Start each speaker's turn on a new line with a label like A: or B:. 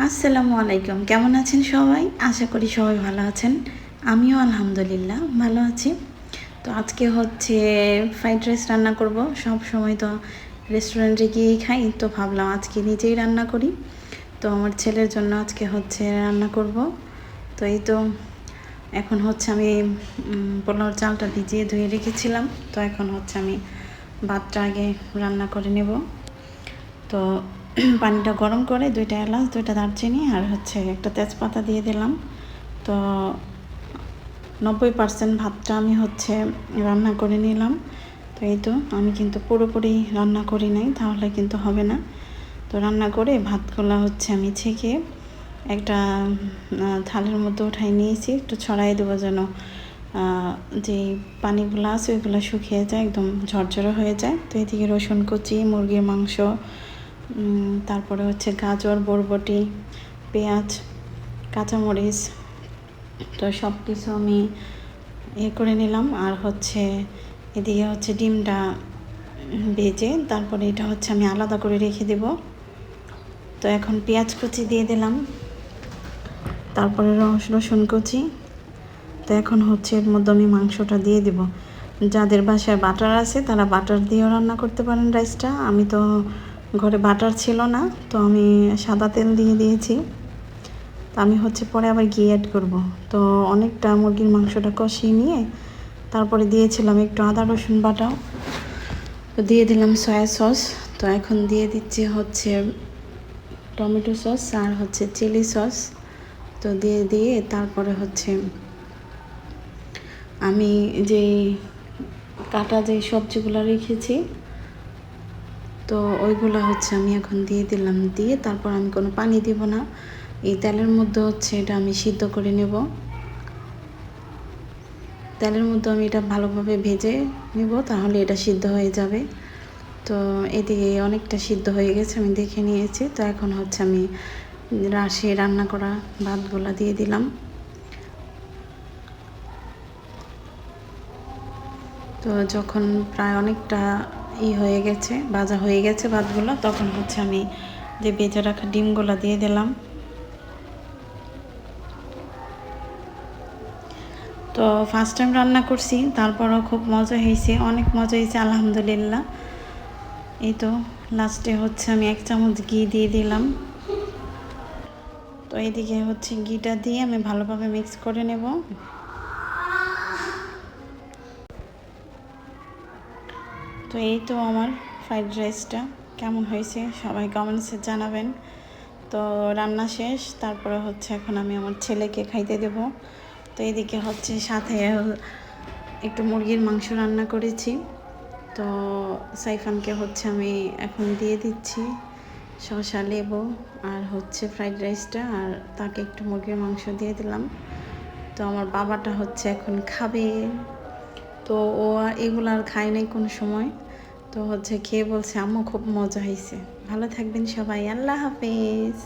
A: আসসালামু আলাইকুম। কেমন আছেন সবাই? আশা করি সবাই ভালো আছেন। আমিও আলহামদুলিল্লাহ ভালো আছি। তো আজকে হচ্ছে ফ্রাইড রাইস রান্না করব। সব সময় তো রেস্টুরেন্টে গিয়েই খাই, তো ভাবলাম আজকে নিজেই রান্না করি। তো আমার ছেলের জন্য আজকে হচ্ছে রান্না করব। তো এই তো এখন হচ্ছে আমি পোলাওর চালটা ভিজিয়ে ধুয়ে রেখেছিলাম। তো এখন হচ্ছে আমি ভাতটা আগে রান্না করে নেব। তো পানিটা গরম করে দুইটা এলাচ, দুইটা দারচিনি আর হচ্ছে একটা তেজপাতা দিয়ে দিলাম। তো নব্বই পার্সেন্ট ভাতটা আমি হচ্ছে রান্না করে নিলাম। তো এই তো, আমি কিন্তু পুরোপুরি রান্না করি নাই, তাহলে কিন্তু হবে না। তো রান্না করে ভাতগুলো হচ্ছে আমি ছেঁকে একটা থালের মধ্যে উঠাই নিয়েছি, একটু ছড়াই দেবো যেন যে পানিগুলো আছে ওইগুলো শুকিয়ে যায়, একদম ঝরঝরে হয়ে যায়। তো এদিকে রসুন কুচি, মুরগির মাংস তারপরে হচ্ছে গাজর, বরবটি, পেঁয়াজ, কাঁচামরিচ, তো সব কিছু আমি ইয়ে করে নিলাম। আর হচ্ছে এদিকে হচ্ছে ডিমটা ভেজে তারপরে এটা হচ্ছে আমি আলাদা করে রেখে দেব। তো এখন পেঁয়াজ কুচি দিয়ে দিলাম, তারপরে রস, রসুন কুচি। তো এখন হচ্ছে এর মধ্যে আমি মাংসটা দিয়ে দেব। যাদের বাসায় বাটার আছে তারা বাটার দিয়েও রান্না করতে পারেন রাইসটা। আমি তো ঘরে বাটার ছিল না, তো আমি সাদা তেল দিয়ে দিয়েছি। তো আমি হচ্ছে পরে আবার ঘি অ্যাড করব। তো অনেকটা মুরগির মাংসটা কষিয়ে নিয়ে তারপরে দিয়েছিলাম একটু আদা, রসুন বাটাও। তো দিয়ে দিলাম সয়া সস তো এখন দিয়ে দিচ্ছি হচ্ছে টমেটো সস আর হচ্ছে চিলি সস তো দিয়ে দিয়ে তারপরে হচ্ছে আমি যে কাটা যে সবজিগুলো রেখেছি তো ওইগুলো হচ্ছে আমি এখন দিয়ে দিলাম। দিয়ে তারপর আমি কোনো পানি দিব না। এই তেলের মধ্যে হচ্ছে এটা আমি সিদ্ধ করে নেব। তেলের মধ্যে আমি এটা ভালোভাবে ভেজে নেব, তাহলে এটা সিদ্ধ হয়ে যাবে। তো এদিকে অনেকটা সিদ্ধ হয়ে গেছে, আমি দেখে নিয়েছি। তো এখন হচ্ছে আমি রাশি রান্না করা ভাতগুলা দিয়ে দিলাম। তো যখন প্রায় অনেকটা ই হয়ে গেছে, ভাজা হয়ে গেছে ভাতগুলো। তখন হচ্ছে আমি যে বেজে রাখা ডিমগুলো দিয়ে দিলাম। তো ফার্স্ট টাইম রান্না করছি, তারপরও খুব মজা হয়েছে, অনেক মজা হয়েছে, আলহামদুলিল্লাহ। এই তো লাস্টে হচ্ছে আমি এক চামচ ঘি দিয়ে দিলাম। তো এইদিকে হচ্ছে ঘিটা দিয়ে আমি ভালোভাবে মিক্স করে নেব। তো এই তো আমার ফ্রাইড রাইসটা কেমন হয়েছে সবাই কমেন্টসে জানাবেন। তো রান্না শেষ, তারপরে হচ্ছে এখন আমি আমার ছেলেকে খাইতে দেব। তো এদিকে হচ্ছে সাথে একটু মুরগির মাংস রান্না করেছি। তো সাইফানকে হচ্ছে আমি এখন দিয়ে দিচ্ছি শসা, লেবু আর হচ্ছে ফ্রাইড রাইসটা আর তাকে একটু মুরগির মাংস দিয়ে দিলাম। তো আমার বাবাটা হচ্ছে এখন খাবে। তো ও আর এগুলো আর খায় নাই কোনো সময়। তো হচ্ছে খেয়ে বলছে, আম্মু, খুব মজা হয়েছে ভালো থাকবেন সবাই। আল্লাহ হাফেজ।